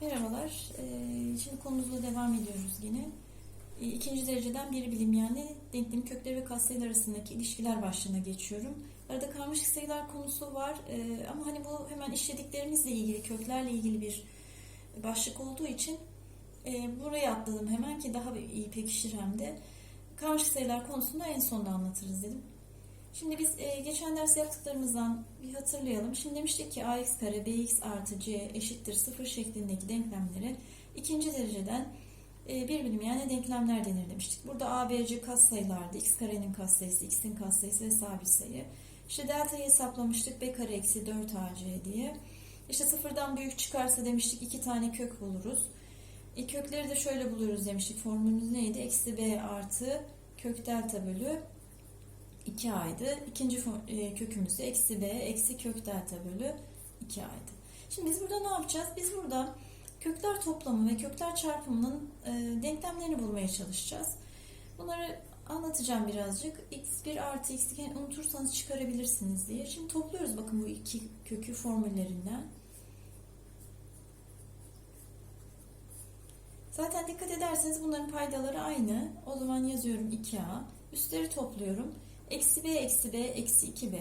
Merhabalar. Ee, Şimdi konumuzla devam ediyoruz yine. Ee, İkinci dereceden bir bilim yani denklem kökleri ve katsayılar arasındaki ilişkiler başlığına geçiyorum. Arada karmaşık sayılar konusu var Ee, ama hani bu hemen işlediklerimizle ilgili köklerle ilgili bir başlık olduğu için e, buraya atladım hemen ki daha iyi pekişir hem de. Karmaşık sayılar konusunda en sonda anlatırız dedim. Şimdi biz e, geçen ders yaptıklarımızdan bir hatırlayalım. Şimdi demiştik ki ax kare bx artı c eşittir 0 şeklindeki denklemlere ikinci dereceden e, bir bilim yani denklemler denir demiştik. Burada a, b, c katsayılardı. x karenin katsayısı, x'in katsayısı ve sabit sayı. İşte delta'yı hesaplamıştık. b kare eksi 4ac diye. İşte sıfırdan büyük çıkarsa demiştik iki tane kök buluruz. E, kökleri de şöyle buluyoruz demiştik. Formülümüz neydi? Eksi b artı kök delta bölü 2a'ydı. İkinci fo- e, kökümüz de eksi b eksi kök delta bölü 2a'ydı. Şimdi biz burada ne yapacağız? Biz burada kökler toplamı ve kökler çarpımının e, denklemlerini bulmaya çalışacağız. Bunları anlatacağım birazcık. x1 artı x2 yani unutursanız çıkarabilirsiniz diye. Şimdi topluyoruz bakın bu iki kökü formüllerinden. Zaten dikkat ederseniz bunların paydaları aynı. O zaman yazıyorum 2a. Üstleri topluyorum. Eksi b eksi b eksi 2b.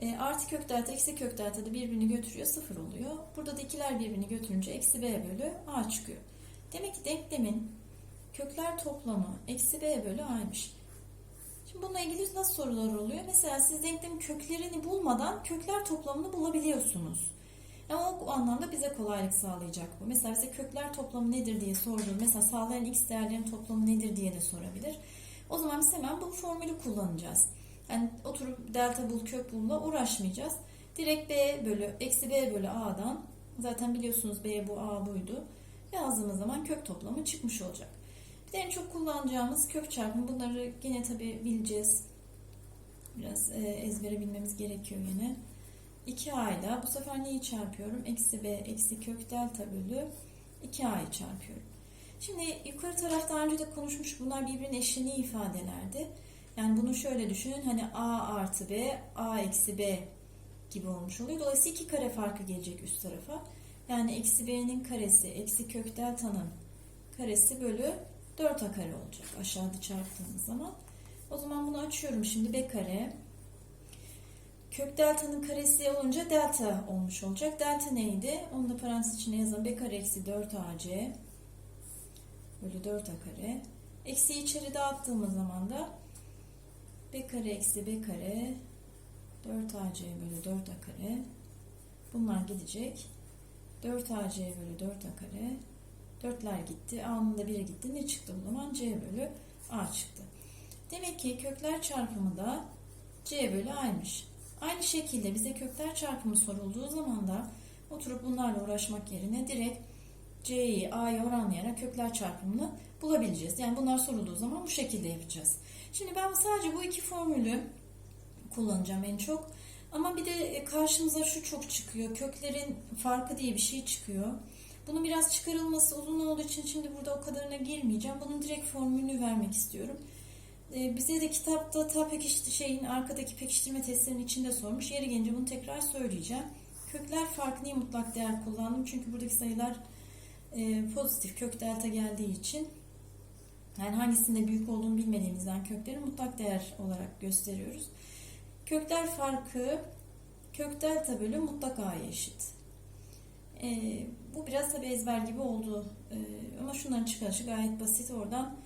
E, artı kök delta eksi kök delta da birbirini götürüyor sıfır oluyor. Burada da ikiler birbirini götürünce eksi b bölü a çıkıyor. Demek ki denklemin kökler toplamı eksi b bölü a'ymış. Şimdi bununla ilgili nasıl sorular oluyor? Mesela siz denklemin köklerini bulmadan kökler toplamını bulabiliyorsunuz. Ama o anlamda bize kolaylık sağlayacak bu. Mesela bize kökler toplamı nedir diye sorduğum, mesela sağlayan x değerlerin toplamı nedir diye de sorabilir. O zaman biz hemen bu formülü kullanacağız. Yani oturup delta bul kök bulla uğraşmayacağız. Direkt b bölü eksi b bölü a'dan zaten biliyorsunuz b bu a buydu. Yazdığımız zaman kök toplamı çıkmış olacak. Bir de en çok kullanacağımız kök çarpımı bunları yine tabi bileceğiz. Biraz e, ezbere bilmemiz gerekiyor yine. 2a ile bu sefer neyi çarpıyorum? Eksi b eksi kök delta bölü 2a'yı çarpıyorum. Şimdi yukarı tarafta önce de konuşmuş bunlar birbirinin eşleniği ifadelerdi. Yani bunu şöyle düşünün hani a artı b a eksi b gibi olmuş oluyor. Dolayısıyla iki kare farkı gelecek üst tarafa. Yani eksi b'nin karesi eksi kök delta'nın karesi bölü 4a kare olacak aşağıda çarptığımız zaman. O zaman bunu açıyorum şimdi b kare Kök delta'nın karesi olunca delta olmuş olacak. Delta neydi? Onu da parantez içine yazalım. B kare eksi 4ac bölü 4a kare. Eksiyi içeri dağıttığımız zaman da b kare eksi b kare 4ac bölü 4a kare. Bunlar gidecek. 4ac bölü 4a kare. 4'ler gitti. A'nın da 1'i gitti. Ne çıktı o zaman? c bölü a çıktı. Demek ki kökler çarpımı da c bölü a'ymış. Aynı şekilde bize kökler çarpımı sorulduğu zaman da oturup bunlarla uğraşmak yerine direkt C'yi A'ya oranlayarak kökler çarpımını bulabileceğiz. Yani bunlar sorulduğu zaman bu şekilde yapacağız. Şimdi ben sadece bu iki formülü kullanacağım en çok. Ama bir de karşımıza şu çok çıkıyor. Köklerin farkı diye bir şey çıkıyor. Bunun biraz çıkarılması uzun olduğu için şimdi burada o kadarına girmeyeceğim. Bunun direkt formülünü vermek istiyorum. Ee, bize de kitapta ta pekişti şeyin arkadaki pekiştirme testlerinin içinde sormuş. Yeri gelince bunu tekrar söyleyeceğim. Kökler farkı niye mutlak değer kullandım? Çünkü buradaki sayılar e, pozitif kök delta geldiği için yani hangisinde büyük olduğunu bilmediğimizden kökleri mutlak değer olarak gösteriyoruz. Kökler farkı kök delta bölü mutlak a'ya eşit. E, bu biraz tabi ezber gibi oldu. E, ama şunların çıkarışı gayet basit. Oradan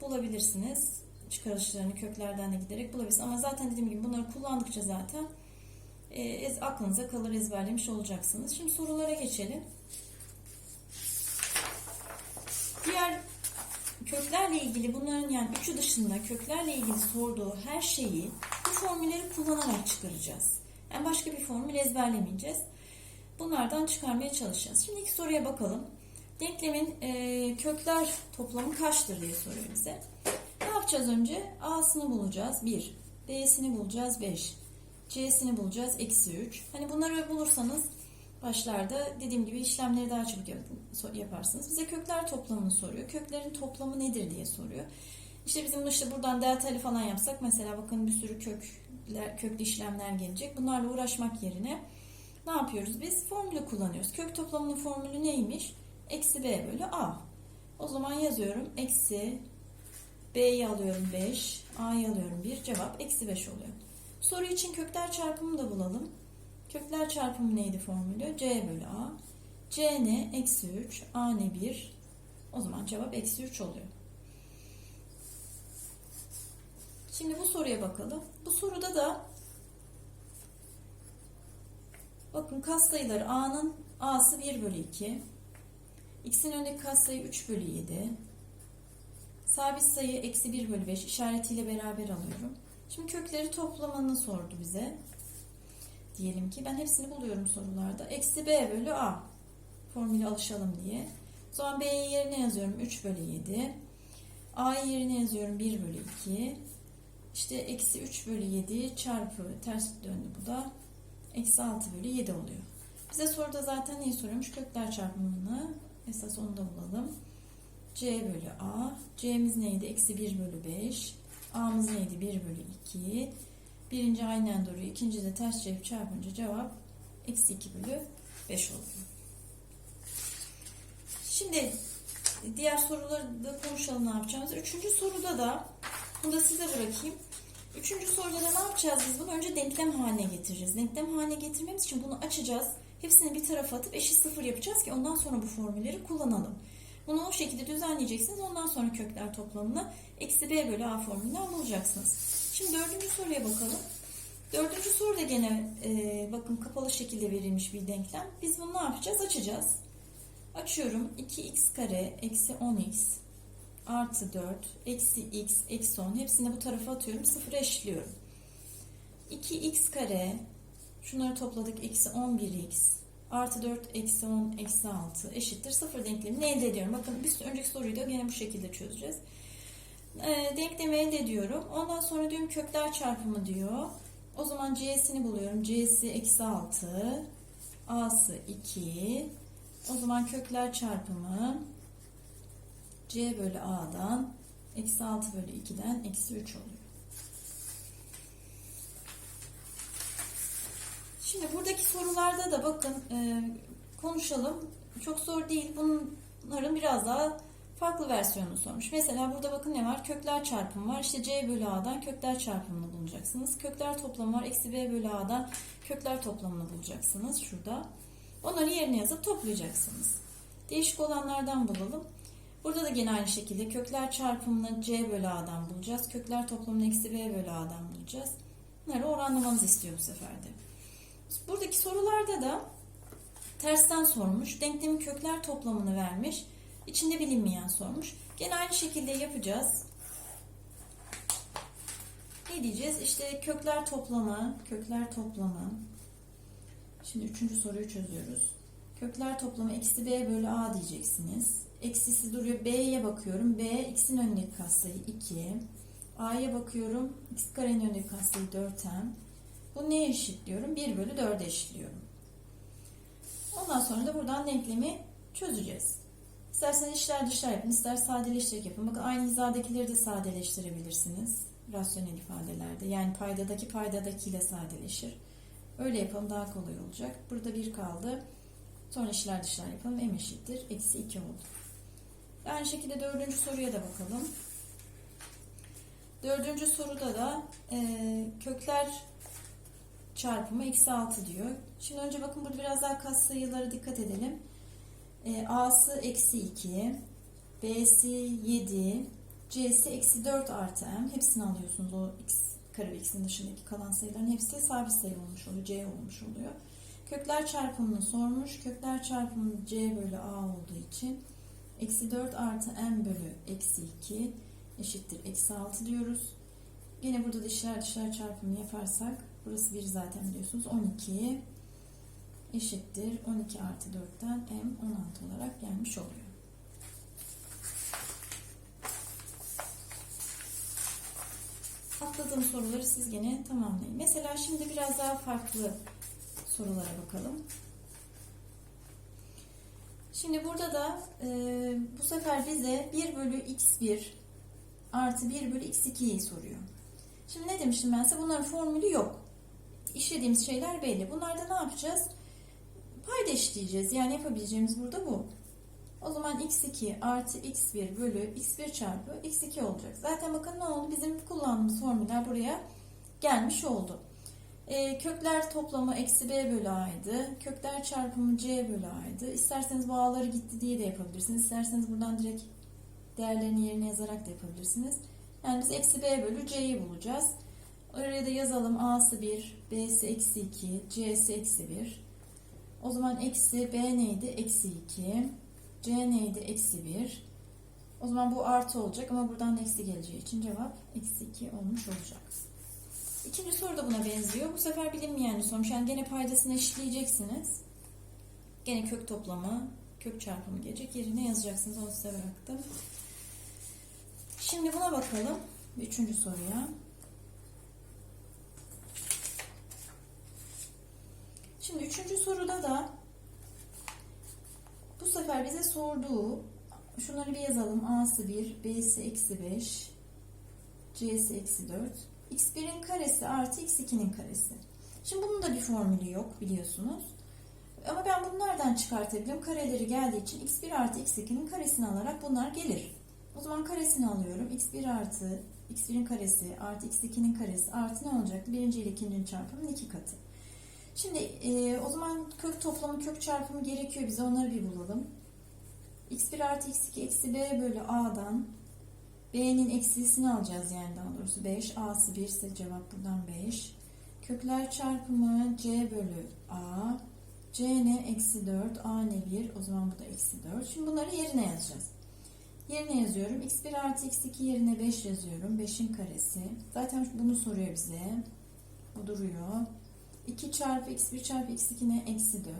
bulabilirsiniz çıkarışlarını köklerden de giderek bulabilirsiniz. Ama zaten dediğim gibi bunları kullandıkça zaten e, ez, aklınıza kalır ezberlemiş olacaksınız. Şimdi sorulara geçelim. Diğer köklerle ilgili bunların yani üçü dışında köklerle ilgili sorduğu her şeyi bu formülleri kullanarak çıkaracağız. Yani başka bir formül ezberlemeyeceğiz. Bunlardan çıkarmaya çalışacağız. Şimdi ilk soruya bakalım. Denklemin e, kökler toplamı kaçtır diye soruyor bize. Ne yapacağız önce? A'sını bulacağız 1. B'sini bulacağız 5. C'sini bulacağız eksi 3. Hani bunları bulursanız başlarda dediğim gibi işlemleri daha çabuk yaparsınız. Bize kökler toplamını soruyor. Köklerin toplamı nedir diye soruyor. İşte bizim işte buradan deltali falan yapsak mesela bakın bir sürü kökler, köklü işlemler gelecek. Bunlarla uğraşmak yerine ne yapıyoruz biz? Formülü kullanıyoruz. Kök toplamının formülü neymiş? Eksi b bölü a. O zaman yazıyorum. Eksi b'yi alıyorum 5, a'yı alıyorum 1. Cevap eksi 5 oluyor. Soru için kökler çarpımını da bulalım. Kökler çarpımı neydi formülü? c bölü a. c ne? Eksi 3. a ne? 1. O zaman cevap eksi 3 oluyor. Şimdi bu soruya bakalım. Bu soruda da bakın katsayıları a'nın a'sı 1 bölü 2. x'in önündeki katsayı 3 bölü 7. Sabit sayı eksi 1 bölü 5 işaretiyle beraber alıyorum. Şimdi kökleri toplamını sordu bize. Diyelim ki ben hepsini buluyorum sorularda. Eksi b bölü a. Formülü alışalım diye. O zaman b'yi yerine yazıyorum 3 bölü 7. a'yı yerine yazıyorum 1 bölü 2. İşte eksi 3 bölü 7 çarpı ters döndü bu da. Eksi 6 bölü 7 oluyor. Bize soruda zaten neyi soruyormuş? Kökler çarpımını. Esas onu da bulalım. C bölü A. C'miz neydi? Eksi 1 bölü 5. A'mız neydi? 1 bölü 2. Birinci aynen doğru. ikinci de ters çevirip çarpınca cevap eksi 2 bölü 5 oluyor. Şimdi diğer soruları da konuşalım ne yapacağımız. Üçüncü soruda da bunu da size bırakayım. Üçüncü soruda da ne yapacağız biz bunu? Önce denklem haline getireceğiz. Denklem haline getirmemiz için bunu açacağız. Hepsini bir tarafa atıp eşit sıfır yapacağız ki ondan sonra bu formülleri kullanalım. Bunu o şekilde düzenleyeceksiniz. Ondan sonra kökler toplamını eksi b bölü a formülünden bulacaksınız. Şimdi dördüncü soruya bakalım. Dördüncü soru da gene e, bakın kapalı şekilde verilmiş bir denklem. Biz bunu ne yapacağız? Açacağız. Açıyorum. 2x kare eksi 10x artı 4 eksi x eksi 10 hepsini bu tarafa atıyorum. Sıfıra eşitliyorum. 2x kare şunları topladık. Eksi 11x artı 4 eksi 10 eksi 6 eşittir. Sıfır denklemini elde ediyorum. Bakın bir önceki soruyu da gene bu şekilde çözeceğiz. E, denklemi elde ediyorum. Ondan sonra diyorum kökler çarpımı diyor. O zaman c'sini buluyorum. c'si eksi 6 a'sı 2 o zaman kökler çarpımı c bölü a'dan eksi 6 bölü 2'den eksi 3 oluyor. Şimdi buradaki sorularda da bakın e, konuşalım. Çok zor değil. Bunların biraz daha farklı versiyonunu sormuş. Mesela burada bakın ne var? Kökler çarpımı var. İşte c bölü a'dan kökler çarpımını bulacaksınız. Kökler toplamı var. Eksi b bölü a'dan kökler toplamını bulacaksınız. Şurada. Onları yerine yazıp toplayacaksınız. Değişik olanlardan bulalım. Burada da gene aynı şekilde kökler çarpımını c bölü a'dan bulacağız. Kökler toplamını eksi b bölü a'dan bulacağız. Bunları oranlamanızı istiyor bu sefer de. Buradaki sorularda da tersten sormuş. Denklemin kökler toplamını vermiş. İçinde bilinmeyen sormuş. Gene aynı şekilde yapacağız. Ne diyeceğiz? İşte kökler toplamı, kökler toplamı. Şimdi üçüncü soruyu çözüyoruz. Kökler toplamı eksi b bölü a diyeceksiniz. Eksisi duruyor. B'ye bakıyorum. B x'in önündeki katsayı 2. A'ya bakıyorum. X karenin önündeki katsayı 4m. Bu neye eşitliyorum? 1 bölü 4'e eşitliyorum. Ondan sonra da buradan denklemi çözeceğiz. İsterseniz işler dışlar yapın, ister sadeleştirerek yapın. Bakın aynı hizadakileri de sadeleştirebilirsiniz. Rasyonel ifadelerde. Yani paydadaki paydadakiyle sadeleşir. Öyle yapalım daha kolay olacak. Burada 1 kaldı. Sonra işler dışlar yapalım. M eşittir. Eksi 2 oldu. Aynı şekilde dördüncü soruya da bakalım. Dördüncü soruda da e, kökler çarpımı eksi 6 diyor. Şimdi önce bakın burada biraz daha kas sayılara dikkat edelim. E, A'sı eksi 2, B'si 7, C'si eksi 4 artı M. Hepsini alıyorsunuz o x kare x'in dışındaki kalan sayıların hepsi sabit sayı olmuş oluyor. C olmuş oluyor. Kökler çarpımını sormuş. Kökler çarpımı C bölü A olduğu için eksi 4 artı M bölü eksi 2 eşittir eksi 6 diyoruz. Yine burada da işler dışlar çarpımı yaparsak burası 1 zaten biliyorsunuz 12 eşittir 12 artı 4'ten M 16 olarak gelmiş oluyor. Atladığım soruları siz gene tamamlayın. Mesela şimdi biraz daha farklı sorulara bakalım. Şimdi burada da e, bu sefer bize 1 bölü x1 artı 1 bölü x2'yi soruyor. Şimdi ne demiştim ben size? Bunların formülü yok. İşlediğimiz şeyler belli. Bunlarda ne yapacağız? Payda eşitleyeceğiz. Yani yapabileceğimiz burada bu. O zaman x2 artı x1 bölü x1 çarpı x2 olacak. Zaten bakın ne oldu? Bizim kullandığımız formüller buraya gelmiş oldu. Ee, kökler toplamı eksi b bölü a'ydı. Kökler çarpımı c bölü a'ydı. İsterseniz bu a'ları gitti diye de yapabilirsiniz. İsterseniz buradan direkt değerlerini yerine yazarak da yapabilirsiniz. Yani biz eksi b bölü c'yi bulacağız. Oraya da yazalım a'sı 1, b'si eksi 2, c'si eksi 1. O zaman eksi b neydi? Eksi 2. C neydi? Eksi 1. O zaman bu artı olacak ama buradan da eksi geleceği için cevap eksi 2 olmuş olacak. İkinci soru da buna benziyor. Bu sefer bilinmeyen bir sormuş. Yani gene paydasını eşitleyeceksiniz. Gene kök toplamı, kök çarpımı gelecek. Yerine yazacaksınız. Onu size bıraktım. Şimdi buna bakalım. Üçüncü soruya. Şimdi üçüncü soruda da bu sefer bize sorduğu şunları bir yazalım. A'sı 1, B'si eksi 5, C'si eksi 4. X1'in karesi artı X2'nin karesi. Şimdi bunun da bir formülü yok biliyorsunuz. Ama ben bunu nereden çıkartabilirim? Kareleri geldiği için X1 artı X2'nin karesini alarak bunlar gelir. O zaman karesini alıyorum. X1 artı X1'in karesi artı X2'nin karesi artı ne olacaktı? Birinci ile ikincinin çarpımının iki katı. Şimdi e, o zaman kök toplamı kök çarpımı gerekiyor bize onları bir bulalım. x1 artı x2 eksi b bölü a'dan b'nin eksilisini alacağız yani daha doğrusu 5 a'sı 1 ise cevap buradan 5. Kökler çarpımı c bölü a c ne eksi 4 a ne 1 o zaman bu da eksi 4. Şimdi bunları yerine yazacağız. Yerine yazıyorum. x1 artı x2 yerine 5 yazıyorum. 5'in karesi. Zaten bunu soruyor bize. Bu duruyor. 2 çarpı x1 çarpı x2 ne? Eksi 4.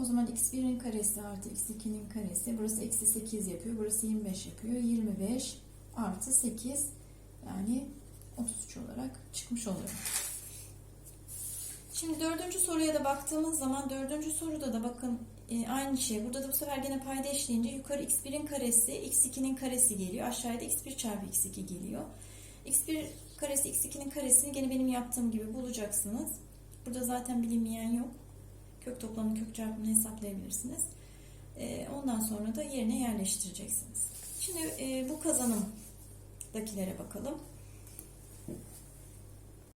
O zaman x1'in karesi artı x2'nin karesi. Burası eksi 8 yapıyor. Burası 25 yapıyor. 25 artı 8 yani 33 olarak çıkmış oluyor. Şimdi dördüncü soruya da baktığımız zaman dördüncü soruda da bakın e, aynı şey. Burada da bu sefer gene payda eşleyince yukarı x1'in karesi x2'nin karesi geliyor. Aşağıda x1 çarpı x2 geliyor. x1 karesi x2'nin karesini gene benim yaptığım gibi bulacaksınız. Burada zaten bilinmeyen yok. Kök toplamı kök çarpımını hesaplayabilirsiniz. Ee, ondan sonra da yerine yerleştireceksiniz. Şimdi e, bu kazanımdakilere bakalım.